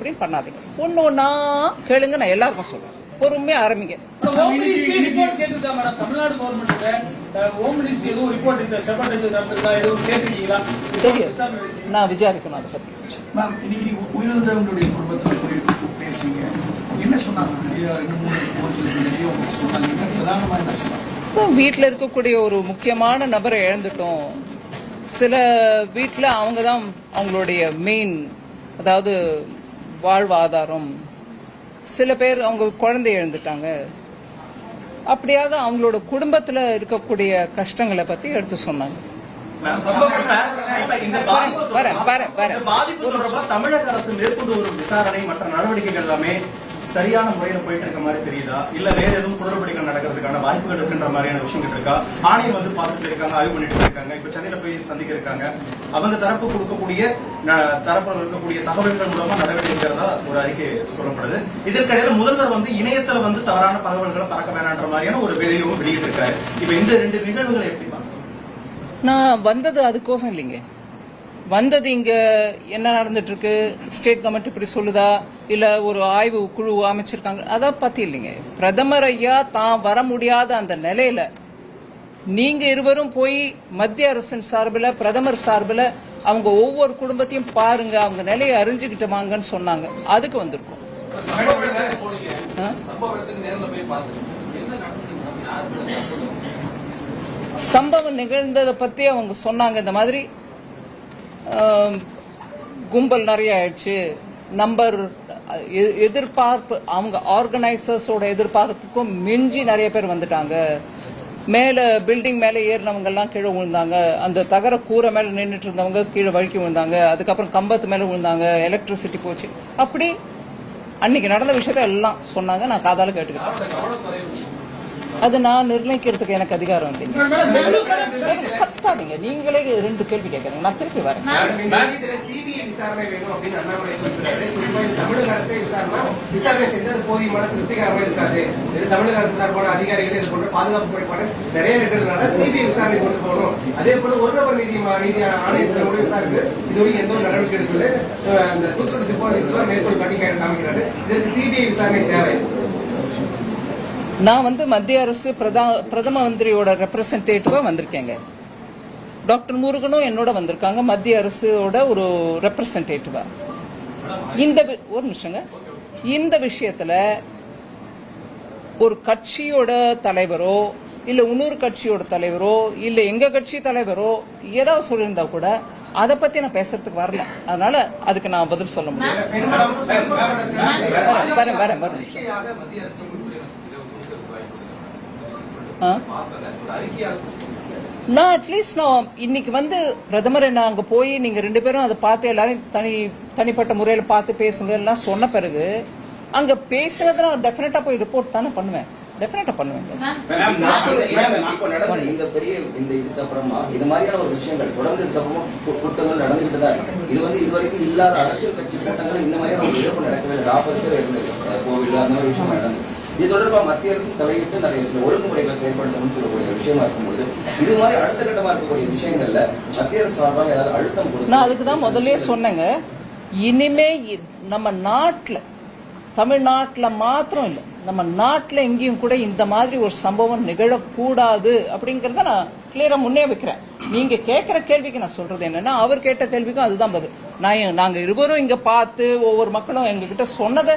அப்படின்னு பண்ணாதீங்க. ஒன்று ஒன்றா கேளுங்க நான் எல்லாருக்கும் சொல்றேன். பொறுமையாக ஆரம்பிங்க? நான் விசாரிக்கணும் அதை நீங்க உயிரிழந்தவங்களுடைய குடும்பத்தில் பேசுங்க என்ன சொன்னாங்க? வீட்டில் இருக்கக்கூடிய ஒரு முக்கியமான நபரை இழந்துட்டோம். சில வீட்டில் அவங்க தான் அவங்களுடைய மெயின் அதாவது வாழ்வாதாரம். சில பேர் அவங்க குழந்தை இழந்துட்டாங்க. அப்படியாக அவங்களோட குடும்பத்தில் இருக்கக்கூடிய கஷ்டங்களை பற்றி எடுத்து சொன்னாங்க. தமிழக அரசு மேற்கொண்டு வரும் விசாரணை மற்ற நடவடிக்கைகள் எல்லாமே சரியான முறையில போயிட்டு இருக்க மாதிரி தெரியுதா? இல்ல வேற எதுவும் குளறுபடிகள் நடக்கிறதுக்கான வாய்ப்புகள் இருக்குன்ற மாதிரியான விஷயங்கள் இருக்கா ஆணையம் வந்து பார்த்துட்டு இருக்காங்க ஆய்வு பண்ணிட்டு இருக்காங்க இப்ப சென்னையில போய் சந்திக்க இருக்காங்க. அவங்க தரப்பு கொடுக்கக்கூடிய தரப்புல இருக்கக்கூடிய தகவல்கள் மூலமா நடவடிக்கை இருக்கிறதா ஒரு அறிக்கை சொல்லப்படுது. இதற்கிடையில முதல்வர் வந்து இணையத்துல வந்து தவறான தகவல்களை பறக்க வேணான்ற மாதிரியான ஒரு வெளியும் வெளியிட்டு இருக்காரு இப்ப இந்த ரெண்டு நிகழ்வுகளை எப்படி நான் வந்தது அதுக்கோசம் இல்லைங்க. வந்தது இங்க என்ன நடந்துட்டு இருக்கு ஸ்டேட் கவர்மெண்ட் இப்படி சொல்லுதா? இல்ல ஒரு ஆய்வு குழு அமைச்சிருக்காங்க? அதான் பத்தி இல்லைங்க. பிரதமர் ஐயா தான் வர முடியாத அந்த நிலையில நீங்க இருவரும் போய் மத்திய அரசின் சார்பில் பிரதமர் சார்பில் அவங்க ஒவ்வொரு குடும்பத்தையும் பாருங்க. அவங்க நிலையை அறிஞ்சுக்கிட்டு வாங்கன்னு சொன்னாங்க. அதுக்கு வந்திருக்கோம். சம்பவம் நிகழ்ந்ததை பத்தி அவங்க சொன்னாங்க. இந்த மாதிரி கும்பல் நிறைய ஆயிடுச்சு. நம்பர் எதிர்பார்ப்பு அவங்க ஆர்கனைசர்ஸோட எதிர்பார்ப்புக்கும் மிஞ்சி நிறைய பேர் வந்துட்டாங்க. மேலே பில்டிங் மேலே ஏறினவங்கெல்லாம் கீழே விழுந்தாங்க. அந்த தகர கூரை மேலே நின்றுட்டு இருந்தவங்க கீழே வழுக்கி விழுந்தாங்க. அதுக்கப்புறம் கம்பத்து மேலே விழுந்தாங்க. எலக்ட்ரிசிட்டி போச்சு. அப்படி அன்னைக்கு நடந்த விஷயத்த எல்லாம் சொன்னாங்க. நான் காதால கேட்டுக்கிட்டேன் அது நான் நிர்ணயிக்கிறதுக்கு எனக்கு அதிகாரம் இல்லைங்க கத்தாதீங்க நீங்களே ரெண்டு கேள்வி கேட்கறீங்க. நான் திருப்பி வரேன். சிபிஐ விசாரணை வேணும் அப்படின்னு தமிழக அரசே விசாரணை. விசாரணை இருக்காது. இது தமிழக அரசு பாதுகாப்பு நிறைய சிபிஐ விசாரணை கொண்டு போகணும். அதே ஒரு ஆணையத்தில் எந்த ஒரு நடவடிக்கை அந்த காட்டி காமிக்கிறாரு. இதுக்கு சிபிஐ விசாரணை தேவை. நான் வந்து மத்திய அரசு பிரதா பிரதம மந்திரியோட ரெப்ரசன்டேட்டிவா வந்திருக்கேங்க. டாக்டர் முருகனும் என்னோட வந்திருக்காங்க மத்திய அரசோட ஒரு ரெப்ரசன்டேட்டிவா இந்த ஒரு நிமிஷங்க. இந்த விஷயத்துல ஒரு கட்சியோட தலைவரோ இல்ல இன்னொரு கட்சியோட தலைவரோ இல்ல எங்க கட்சி தலைவரோ ஏதாவது சொல்லியிருந்தா கூட அதை பத்தி நான் பேசுறதுக்கு வரல. அதனால அதுக்கு நான் பதில் சொல்ல முடியும். வரேன், வரேன் வரேன்? நான் அட்லீஸ்ட் நான் இன்னைக்கு வந்து பிரதமர் என்ன அங்க போய் நீங்க ரெண்டு பேரும் அதை பார்த்து எல்லாரும் தனி தனிப்பட்ட முறையில பார்த்து பேசுங்க எல்லாம் சொன்ன பிறகு அங்க பேசுனதை நான் டெஃபினட்டா போய் ரிப்போர்ட் தானே பண்ணுவேன். டெஃபினட்டா பண்ணுவேன். இந்த பெரிய இந்த இதுக்கு அப்புறமா இது மாதிரியான ஒரு விஷயங்கள் தொடர்ந்து நடந்துகிட்டு தான் இருக்கு. இது வந்து இல்லாத அரசியல் கட்சி கூட்டங்கள் இந்த மாதிரியான ஒரு இழப்பு நடக்கவே இல்லை. நாற்பது பேர் இருந்தது. கோவில் அந்த மாதிரி விஷயம் நடந்தது. இது தொடர்பாக மத்திய அரசு தலையிட்டு நிறைய சில ஒழுங்குமுறைகளை செயல்படுத்தணும்னு சொல்லக்கூடிய விஷயமா இருக்கும்போது இது மாதிரி அடுத்த கட்டமா இருக்கக்கூடிய விஷயங்கள்ல மத்திய அரசு சார்பாக ஏதாவது அழுத்தம் கொடுத்து நான் அதுக்கு தான் முதல்லயே சொன்னேங்க. இனிமே நம்ம நாட்டுல தமிழ்நாட்டில் மாத்திரம் இல்லை நம்ம நாட்டில் எங்கேயும் கூட இந்த மாதிரி ஒரு சம்பவம் நிகழக்கூடாது அப்படிங்கிறத நான் கிளியராக முன்னே வைக்கிறேன். நீங்கள் கேட்குற கேள்விக்கு நான் சொல்கிறது என்னென்னா அவர் கேட்ட கேள்விக்கும் அதுதான் பதில். நான் நாங்கள் இருவரும் இங்கே பார்த்து ஒவ்வொரு மக்களும் எங்ககிட்ட சொன்னதை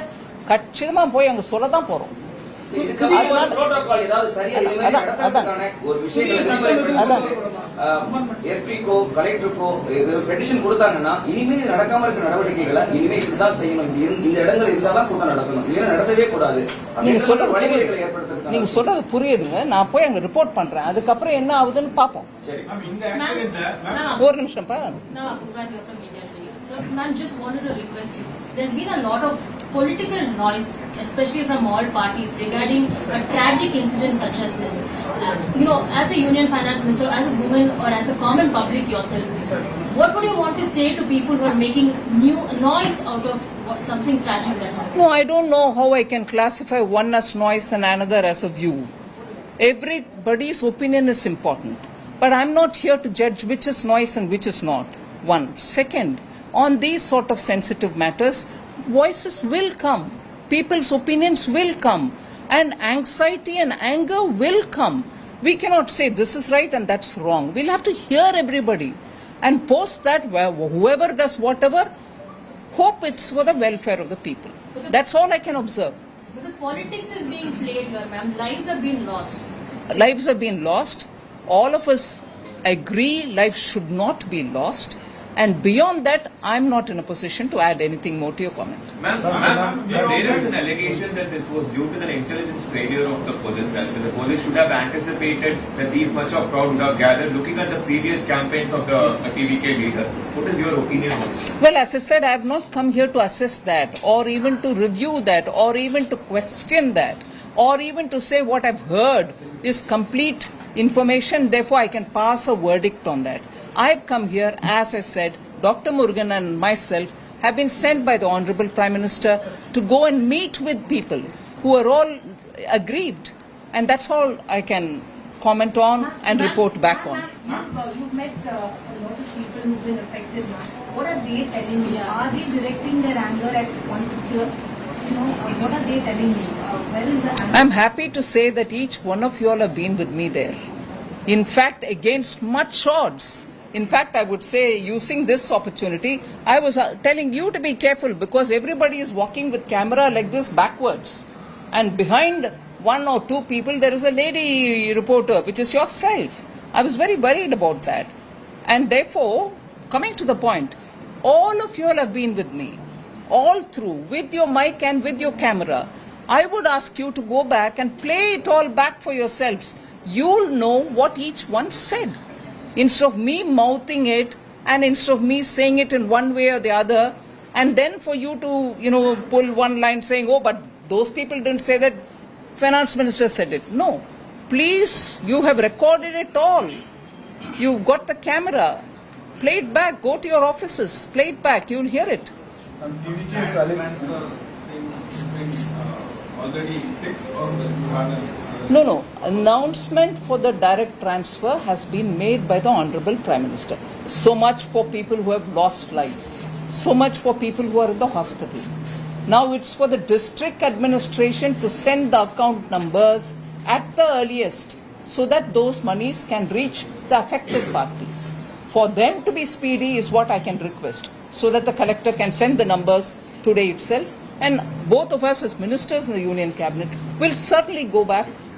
கச்சிதமாக போய் அங்கே சொல்ல தான் போகிறோம் எஸ்பிக்கோ கலெக்டருக்கோ பெட்டிஷன் கொடுத்தாங்கன்னா இனிமே நடக்காம இருக்க நடவடிக்கைகளை இனிமே இதுதான் செய்யணும் இந்த இடங்கள் இருந்தாதான் கூட்டம் இல்லைன்னா நடத்தவே கூடாது நீங்க சொல்றது வழிமுறைகளை நீங்க சொல்றது புரியுதுங்க நான் போய் அங்க ரிப்போர்ட் பண்றேன் அதுக்கப்புறம் என்ன ஆகுதுன்னு பாப்போம் சரி ஒரு. So, ma'am, just wanted to request you. There's been a lot of political noise, especially from all parties, regarding a tragic incident such as this. Uh, you know, as a union finance minister, as a woman, or as a common public yourself, what would you want to say to people who are making new noise out of something tragic that happened? No, I don't know how I can classify one as noise and another as a view. Everybody's opinion is important. But I'm not here to judge which is noise and which is not. One. Second, on these sort of sensitive matters, voices will come, people's opinions will come, and anxiety and anger will come. We cannot say this is right and that's wrong. We'll have to hear everybody and post that where whoever does whatever, hope it's for the welfare of the people. That's all I can observe. But the politics is being played here, ma'am. Lives have been lost. lives have been lost. All of us agree life should not be lost. And beyond that, I'm not in a position to add anything more to your comment. Ma'am, ma'am, there is an allegation that this was due to the intelligence failure of the police. That the police should have anticipated that these much of crowd would have gathered. Looking at the previous campaigns of the TVK leader, what is your opinion on this? Well, as I said, I have not come here to assess that, or even to review that, or even to question that, or even to say what I've heard is complete information, therefore I can pass a verdict on that. I've come here, as I said, Dr. Murugan and myself have been sent by the Honorable Prime Minister to go and meet with people who are all aggrieved. And that's all I can comment on and report back on. You've, uh, met uh, a lot of people who've been affected, ma'am. What are they telling you? Are they directing their anger at one particular, you know, uh, what are they telling you? Uh, where is the anger? I'm happy to say that each one of you all have been with me there. In fact, against much odds. In fact, I would say, using this opportunity, I was uh, telling you to be careful because everybody is walking with camera like this backwards. And behind one or two people, there is a lady reporter, which is yourself. I was very worried about that. And therefore, coming to the point, all of you all have been with me, all through, with your mic and with your camera. I would ask you to go back and play it all back for yourselves. You'll know what each one said. Instead of me mouthing it and instead of me saying it in one way or the other, and then for you to, you know, pull one line saying, oh, but those people didn't say that, finance minister said it. No. Please, you have recorded it all. You've got the camera. Play it back. Go to your offices. Play it back. You'll hear it. already fixed or No, no. Announcement for the direct transfer has been made by the Honorable Prime Minister. So much for people who have lost lives. So much for people who are in the hospital. Now it's for the district administration to send the account numbers at the earliest so that those monies can reach the affected parties. For them to be speedy is what I can request so that the collector can send the numbers today itself and both of us as ministers in the union cabinet will certainly go back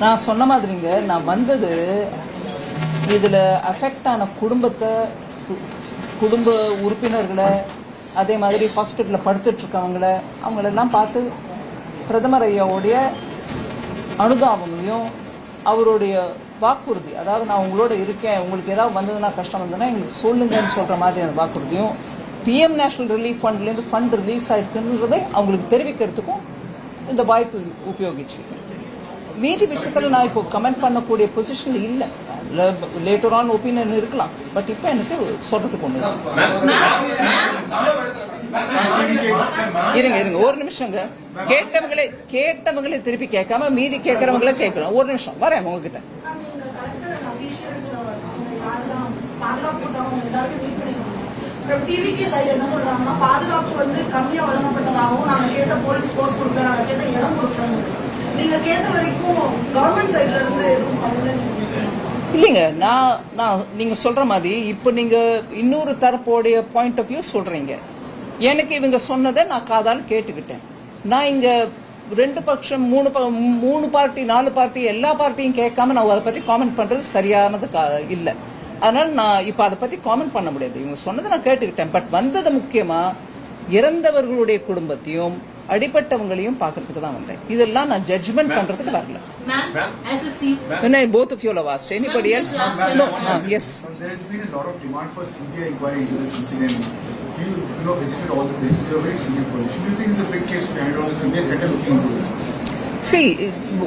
நான் சொன்ன மாதிரிங்க நான் வந்தது இதில் affect ஆன குடும்பத்தை கு- குடும்ப உறுப்பினர்களை அதே மாதிரி ஹாஸ்பிட்டலில் படுத்துட்டு இருக்கவங்கள அவங்களெல்லாம் பார்த்து பிரதமர் ஐயாவுடைய அனுதாபங்களையும் அவருடைய வாக்குறுதி அதாவது நான் உங்களோட இருக்கேன் உங்களுக்கு ஏதாவது வந்ததுன்னா கஷ்டம் வந்ததுன்னா எங்களுக்கு சொல்லுங்கன்னு சொல்கிற மாதிரியான வாக்குறுதியும் பிஎம் நேஷனல் ரிலீஃப் ஃபண்ட்லேருந்து ஃபண்ட் ரிலீஸ் ஆயிருக்குன்றதை அவங்களுக்கு தெரிவிக்கிறதுக்கும் இந்த வாய்ப்பு உபயோகிச்சிருக்கேன் மீதி விஷயத்தில் நான் இப்போ கமெண்ட் பண்ணக்கூடிய பொசிஷன் இல்லை. லேட்டர் ஆன் ஒப்பீனியன் இருக்கலாம். பட் இப்போ என்ன சொல்றதுக்கு ஒன்று இருங்க இருங்க. ஒரு நிமிஷங்க. கேட்டவங்களே கேட்டவங்களே திருப்பி கேட்காம மீதி கேட்கறவங்களே கேட்கணும் ஒரு நிமிஷம். வரேன் உங்ககிட்ட. பாதுகாப்பு அப்புறம் டிவிக்கு சைடு என்ன சொல்றாங்கன்னா பாதுகாப்பு வந்து கம்மியா வழங்கப்பட்டதாகவும் நாங்க கேட்ட போலீஸ் போஸ்ட் கொடுக்கல நாங்க கேட்ட இடம் கொடுக்கணும் நீங்க கேட்ட வரைக்கும் கவர்மெண்ட் இருந்து எதுவும் பண்ணல இல்லைங்க நான் நான் நீங்க சொல்ற மாதிரி இப்போ நீங்க இன்னொரு தரப்போடைய பாயிண்ட் ஆஃப் வியூ சொல்றீங்க. எனக்கு இவங்க சொன்னதை நான் காதால் கேட்டுக்கிட்டேன். நான் இங்க ரெண்டு பட்சம் மூணு ப- மூணு பார்ட்டி நாலு பார்ட்டி எல்லா பார்ட்டியும் கேட்காம நான் அதை பத்தி காமெண்ட் பண்றது சரியானது கா- அதனால நான் இப்ப அதை பத்தி காமெண்ட் பண்ண முடியாது. இவங்க சொன்னதை நான் கேட்டுக்கிட்டேன். பட் வந்தது முக்கியமா இறந்தவர்களுடைய குடும்பத்தையும் அடிப்பட்டவங்களையும் பார்க்கறதுக்கு தான் வந்தேன் இதெல்லாம் நான் ஜட்ஜ்மெண்ட் பண்றதுக்கு வரல ma'am, as a chief, When I, both of you have asked. Anybody Ma'am, else? just last No. question. Ah, yes. There's been a lot of demand for CBI inquiry into this incident. Do you, you have visited all the places, you're a very senior position. Do you think it's a fit case to hand it over to CBI Center looking into it? See,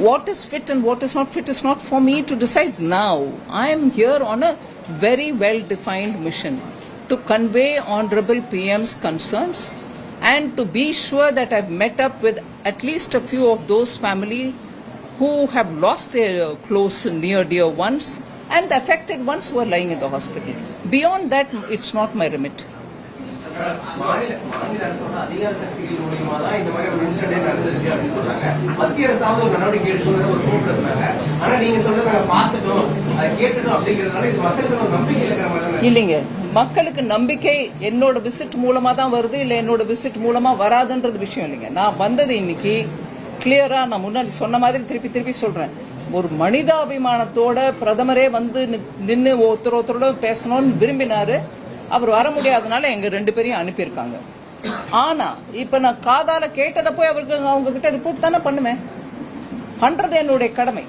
what is fit and what is not fit is not for me to decide now. I am here on a very well defined mission to convey Honorable PM's concerns and to be sure that I've met up with at least a few of those family who have lost their uh, close near dear ones and the affected ones who are lying in the hospital. Beyond that, it's not my remit. மாநில மாநில அரசோட அதிகார சக்திகள் மூலியமா தான் இந்த மாதிரி ஒரு இன்சிடென்ட் நடந்திருக்கு அப்படின்னு சொல்றாங்க. மத்திய அரசாவது ஒரு நடவடிக்கை எடுக்கணும் ஒரு கூப்பிட்டு இருந்தாங்க. ஆனா நீங்க சொல்றது நாங்க பாத்துட்டோம் அதை கேட்டுட்டோம் அப்படிங்கறதுனால இது மக்களுக்கு ஒரு நம்பிக்கை இருக்கிற மாதிரி இல்லைங்க. மக்களுக்கு நம்பிக்கை என்னோட விசிட் மூலமா தான் வருது இல்ல என்னோட விசிட் மூலமா வராதுன்றது விஷயம் இல்லைங்க. நான் வந்தது இன்னைக்கு கிளியரா நான் முன்னாடி சொன்ன மாதிரி திருப்பி திருப்பி சொல்றேன். ஒரு மனிதாபிமானத்தோட பிரதமரே வந்து நின்று ஒருத்தர் ஒருத்தரோட பேசணும்னு விரும்பினாரு. அவர் வர முடியாதனால எங்க ரெண்டு பேரையும் அனுப்பியிருக்காங்க. ஆனா இப்ப நான் காதால கேட்டதை போய் அவருக்கு அவங்க கிட்ட ரிப்போர்ட் தானே பண்ணுவேன் பண்றது என்னுடைய கடமை.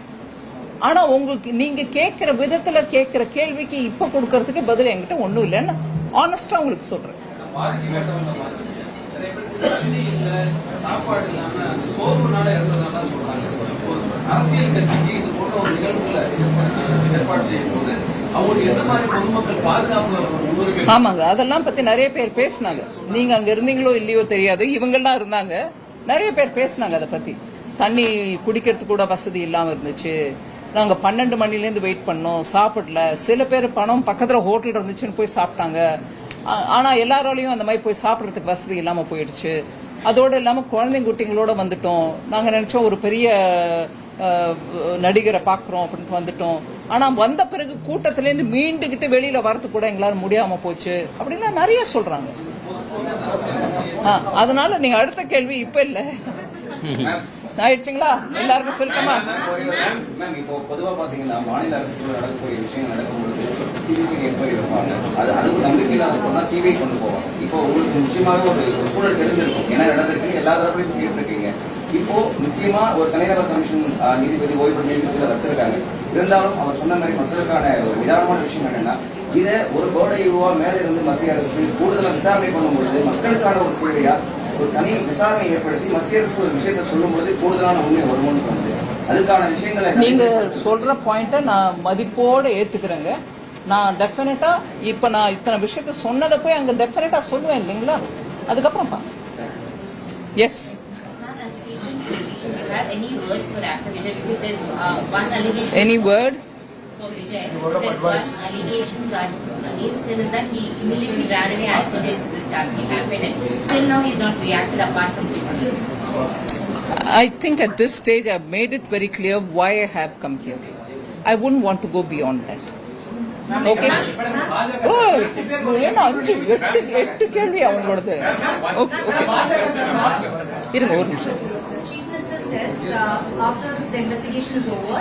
ஆனா உங்களுக்கு நீங்க கேட்கிற விதத்துல கேட்கிற கேள்விக்கு இப்ப கொடுக்கறதுக்கு பதில் என்கிட்ட ஒண்ணும் இல்லைன்னு ஆனஸ்டா உங்களுக்கு சொல்றேன். சாப்பாடு இல்லாம சோர்வுனால இருந்ததால சொல்றாங்க. அரசியல் கட்சிக்கு இது போன்ற ஒரு நிகழ்வுகளை ஏற்பாடு செய்யும் போது அவங்களுக்கு எந்த மாதிரி பொதுமக்கள் பாதுகாப்பு ஆமாங்க அதெல்லாம் பத்தி நிறைய பேர் பேசினாங்க. நீங்க அங்க இருந்தீங்களோ இல்லையோ தெரியாது. இவங்கெல்லாம் இருந்தாங்க. நிறைய பேர் பேசினாங்க அதை பத்தி. தண்ணி குடிக்கிறதுக்கு கூட வசதி இல்லாம இருந்துச்சு. நாங்க பன்னெண்டு மணில இருந்து வெயிட் பண்ணோம். சாப்பிடல. சில பேர் பணம் பக்கத்துல ஹோட்டல் இருந்துச்சுன்னு போய் சாப்பிட்டாங்க. ஆனால் ஆனா எல்லாராலையும் அந்த மாதிரி போய் சாப்பிடறதுக்கு வசதி இல்லாம போயிடுச்சு. அதோட இல்லாம குழந்தைங்க குட்டிங்களோட வந்துட்டோம். நாங்க நினைச்சோம் ஒரு பெரிய நடிகரை பார்க்குறோம் அப்படின்ட்டு வந்துட்டோம். ஆனால் வந்த பிறகு கூட்டத்திலேருந்து மீண்டுகிட்டு வெளியில வரதுக்கு கூட எங்களால் முடியாமல் போச்சு. அப்படின்லாம் நிறைய சொல்கிறாங்க ஆ, அதனால நீங்கள் அடுத்த கேள்வி இப்போ இல்லை. ஆயிடுச்சுங்களா? எல்லாருக்கும் சொல்லட்டுமா மேம் இப்போ பொதுவா பாத்தீங்கன்னா மாநில அரசுக்குள்ள நடக்கக்கூடிய விஷயங்கள் நடக்கும்போது சிபிசிஐ என்கொயரி வைப்பாங்க அது அது நம்பிக்கையில் நம்பிக்கையில சொன்னா சிபிஐ கொண்டு போவாங்க. இப்போ உங்களுக்கு நிச்சயமாக ஒரு ஒரு சூழல் தெரிஞ்சிருக்கும். என்ன நடந்திருக்குன்னு எல்லா தரப்புலையும் கேட்டிருக்கீங்க இப்போ நிச்சயமா ஒரு தனிநபர் கமிஷன் நீதிபதி ஓய்வு நீதிபதியில வச்சிருக்காங்க. இருந்தாலும் அவர் சொன்ன மாதிரி மக்களுக்கான ஒரு நிதானமான விஷயம் என்னன்னா இதை ஒரு கோடையுவா மேல இருந்து மத்திய அரசு கூடுதலா விசாரணை பண்ணும்பொழுது மக்களுக்கான ஒரு சேவையா ஒரு தனி விசாரணை ஏற்படுத்தி மத்திய அரசு ஒரு விஷயத்தை சொல்லும் பொழுது கூடுதலான உண்மை வருமானு தோணுது அதுக்கான விஷயங்களை நீங்க சொல்ற பாயிண்ட நான் மதிப்போட ஏத்துக்கிறேங்க. நான் டெஃபினட்டா இப்ப நான் இத்தனை விஷயத்த சொன்னதை போய் அங்க டெஃபினட்டா சொல்லுவேன் இல்லைங்களா? அதுக்கப்புறம் பா any words for Because there's uh, one allegation. Any word? For Vijay. Word of advice. one allegation against him is that he immediately ran away as soon as this happened, and still now he's not reacted apart from. I think at this stage I've made it very clear why I have come here. I wouldn't want to go beyond that. Okay says uh, after the investigation is over,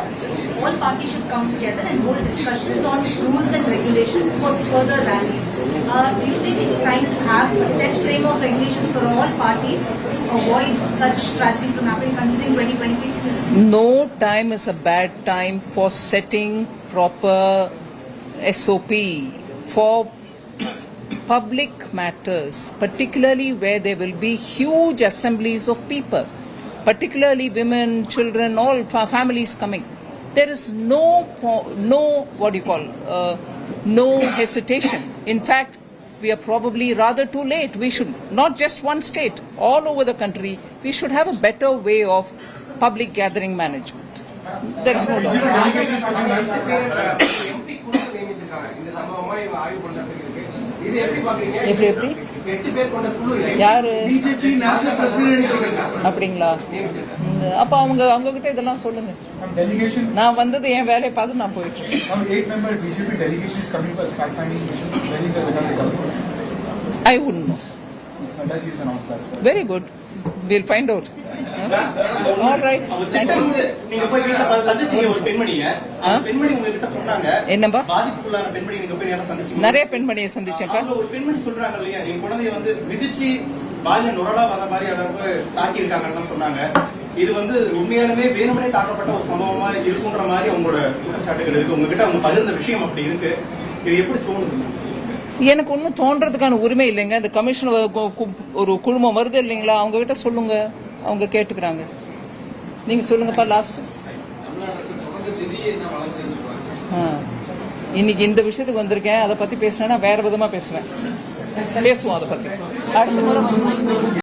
all parties should come together and hold discussions on rules and regulations for further rallies. Uh, do you think it's time to have a set frame of regulations for all parties to avoid such tragedies from happening considering 2026 is No time is a bad time for setting proper SOP for public matters, particularly where there will be huge assemblies of people, particularly women, children, all fa- families coming. There is no, po- no, what do you call, uh, no hesitation. In fact, we are probably rather too late. We should, not just one state, all over the country, we should have a better way of public gathering management. There is no doubt. MP குழு நியமிச்சிருக்காங்க இந்த சம்பவமா இவங்க ஆய்வு பண்றதுக்கு இருக்கு இது எப்படி பாக்குறீங்க எப்படி, யாரு அப்படிங்களா அப்ப அவங்க அவங்க கிட்ட இதெல்லாம் சொல்லுங்க நான் வந்தது என் வேலையை பார்த்து நான் போயிட்டு இருக்கேன்? I know that. Very good will find out என்னப்பா நிறைய பெண்மணியை சந்திச்சேன்ப்பா பெண்மணி சொல்றாங்க இல்லையா என் குழந்தைய வந்து விதிச்சு பாலிய நுரலா வந்த மாதிரி அளவு தாக்கி இருக்காங்கன்னு சொன்னாங்க. இது வந்து உண்மையாலுமே வேணுமனே தாக்கப்பட்ட ஒரு சம்பவமா இருக்குன்ற மாதிரி அவங்களோட குற்றச்சாட்டுகள் இருக்கு. உங்ககிட்ட அவங்க பகிர்ந்த விஷயம் அப்படி இருக்கு. இது எப்படி தோணுது எனக்கு ஒன்றும் தோன்றதுக்கான உரிமை இல்லைங்க. இந்த கமிஷன் ஒரு குழுமம் வருது இல்லைங்களா? அவங்க கிட்ட சொல்லுங்க. அவங்க கேட்டுக்கிறாங்க. நீங்க சொல்லுங்கப்பா லாஸ்ட் இன்னைக்கு இந்த விஷயத்துக்கு வந்திருக்கேன். அதை பத்தி பேசினேன்னா வேற விதமா பேசுவேன். பேசுவோம் அதை பத்தி. அடுத்த முறை.